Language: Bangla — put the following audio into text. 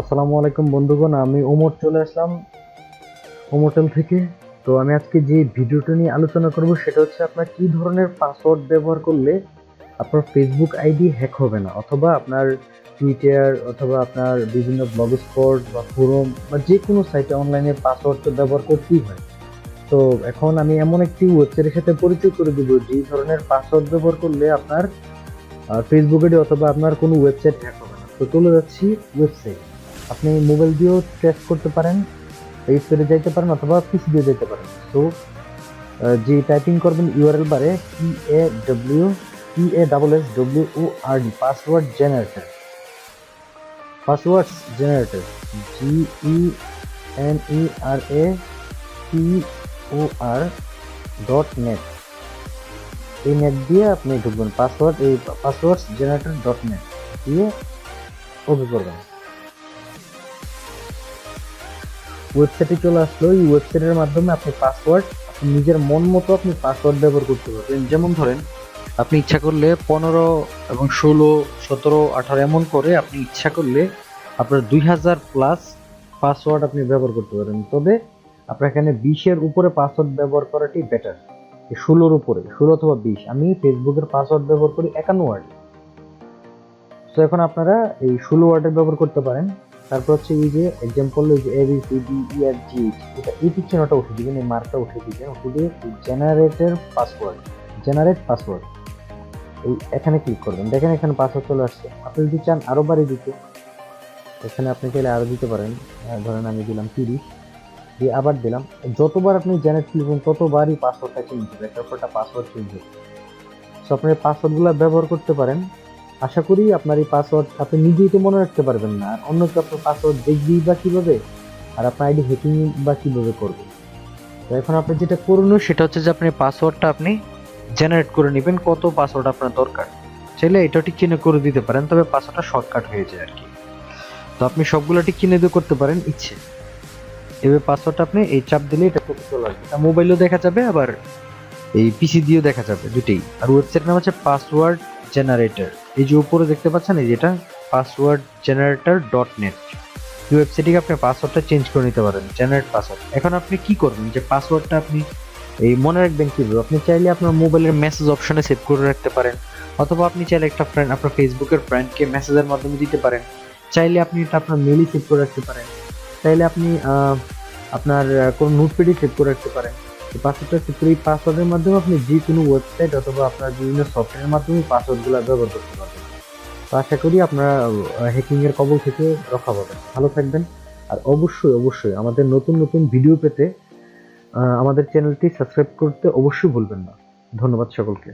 আসসালামু আলাইকুম বন্ধুগণ, আমি ওমর চলে আসলাম ওমোটেল থেকে। তো আমি আজকে যে ভিডিওটা নিয়ে আলোচনা করব, সেটা হচ্ছে আপনার কি ধরনের পাসওয়ার্ড ব্যবহার করলে আপনার ফেসবুক আইডি হ্যাক হবে না? অথবা আপনার টুইটার অথবা আপনার বিভিন্ন ব্লগ স্পট বা ফোরাম বা যে কোনো সাইটে অনলাইনে পাসওয়ার্ড তো ব্যবহার করতেই হয়। তো এখন আমি এমন একটি ওয়েবসাইটের সাথে পরিচয় করে দিব, যে ধরনের পাসওয়ার্ড ব্যবহার করলে আপনার ফেসবুক আইডি অথবা আপনার কোনো ওয়েবসাইট হ্যাক হবে না। তো চলে যাচ্ছি ওয়েবসাইট আপনি মোবাইল দিয়েও টেস্ট করতে পারেন ওয়েবসাইটে যাইতে পারেন অথবা পিসি দিয়ে যেতে পারেন। তো যে টাইপিং করবেন ইউআরএল বারে P A W P A double S W O R D password generator password generator G E N E R A P O R dot net এই নেট দিয়ে আপনি ঢুকবেন পাসওয়ার্ড এই পাসওয়ার্ড জেনারেটর ডট নেট দিয়ে ওকে করবেন। ওয়েবসাইটে চলে আসলো, এই ওয়েবসাইটের মাধ্যমে আপনি পাসওয়ার্ড নিজের মন মতো আপনি পাসওয়ার্ড ব্যবহার করতে পারবেন। যেমন ধরেন, আপনি ইচ্ছা করলে পনেরো এবং ষোলো, সতেরো, আঠারো এমন করে আপনি ইচ্ছা করলে আপনার দুই হাজার প্লাস পাসওয়ার্ড আপনি ব্যবহার করতে পারেন। তবে আপনার এখানে বিশের উপরে পাসওয়ার্ড ব্যবহার করাটি বেটার ষোলোর উপরে, ষোলো অথবা বিশ, আমি ফেসবুকের পাসওয়ার্ড ব্যবহার করি একান্ন ওয়ার্ড তো এখন আপনারা এই ষোলো ওয়ার্ডের ব্যবহার করতে পারেন। তারপর হচ্ছে এই যে এক্সাম্পল এই যে A B C D E R G এটা এই পিকচারটা উঠে দিবেন এই মার্কটা উঠে দিবেন উঠে দিয়ে জেনারেটের পাসওয়ার্ড জেনারেট পাসওয়ার্ড এই এখানে ক্লিক করবেন। দেখেন এখানে পাসওয়ার্ড চলে আসছে। আপনি যদি চান আরও বাড়ি দিতে, এখানে আপনি চাইলে আরও দিতে পারেন। ধরেন আমি দিলাম তিরিশ, দিয়ে আবার দিলাম। যতবার আপনি জেনারেট করবেন, ততবারই পাসওয়ার্ডটা চেঞ্জ হবে। একটা পাসওয়ার্ড চেঞ্জ হবে। সো আপনি পাসওয়ার্ডগুলো ব্যবহার করতে পারেন। আশা করি আপনার এই পাসওয়ার্ড আপনি নিজেই তো মনে রাখতে পারবেন না। আর অন্য কেউ আপনার পাসওয়ার্ড দেখবেই বা কীভাবে, আর আপনার আইডি হ্যাকিং বা কীভাবে করবে। তো এখন আপনি যেটা করুন, সেটা হচ্ছে যে আপনি পাসওয়ার্ডটা আপনি জেনারেট করে নেবেন, কত পাসওয়ার্ড আপনার দরকার। চাইলে এটা ঠিক কিনে করে দিতে পারেন, তবে পাসওয়ার্ডটা শর্টকাট হয়ে যায় আর কি। তো আপনি সবগুলো ঠিক চিহ্ন দিয়ে করতে পারেন ইচ্ছে। এবার পাসওয়ার্ডটা আপনি এই চাপ দিলে এটা করতে চলে আসবে। এটা মোবাইলেও দেখা যাবে, আবার এই পিসি দিয়েও দেখা যাবে দুটেই। আর ওয়েবসাইট নাম হচ্ছে পাসওয়ার্ড জেনারেটর এই যে উপরে দেখতে পাচ্ছেন, এই যেটা পাসওয়ার্ড জেনারেটর ডট নেট এই ওয়েবসাইটে আপনি পাসওয়ার্ডটা চেঞ্জ করে নিতে পারেন জেনারেট পাসওয়ার্ড এখন আপনি কি করবেন যে পাসওয়ার্ডটা আপনি এই মনে রাখবেন কীভাবে আপনি চাইলে আপনার মোবাইলের মেসেজ অপশনে সেভ করে রাখতে পারেন, অথবা আপনি চাইলে একটা ফ্রেন্ড আপনার ফেসবুকের ফ্রেন্ডকে মেসেজের মাধ্যমে দিতে পারেন। চাইলে আপনি এটা আপনার মেইলে সেভ করে রাখতে পারেন। চাইলে আপনি আপনার কোনো নোটপ্যাডে সেভ করে রাখতে পারেন। এই পাসওয়ার্ডটা সেভ এই পাসওয়ার্ডের মাধ্যমে আপনি যে কোনো ওয়েবসাইট অথবা আপনার বিভিন্ন সফটওয়্যারের মাধ্যমে পাসওয়ার্ডগুলো ব্যবহার করতে পারবেন। তো আশা করি আপনারা হ্যাকিংয়ের কবল থেকে রক্ষা পাবেন। ভালো থাকবেন আর অবশ্যই অবশ্যই আমাদের নতুন নতুন ভিডিও পেতে আমাদের চ্যানেলটি সাবস্ক্রাইব করতে অবশ্যই ভুলবেন না। ধন্যবাদ সকলকে।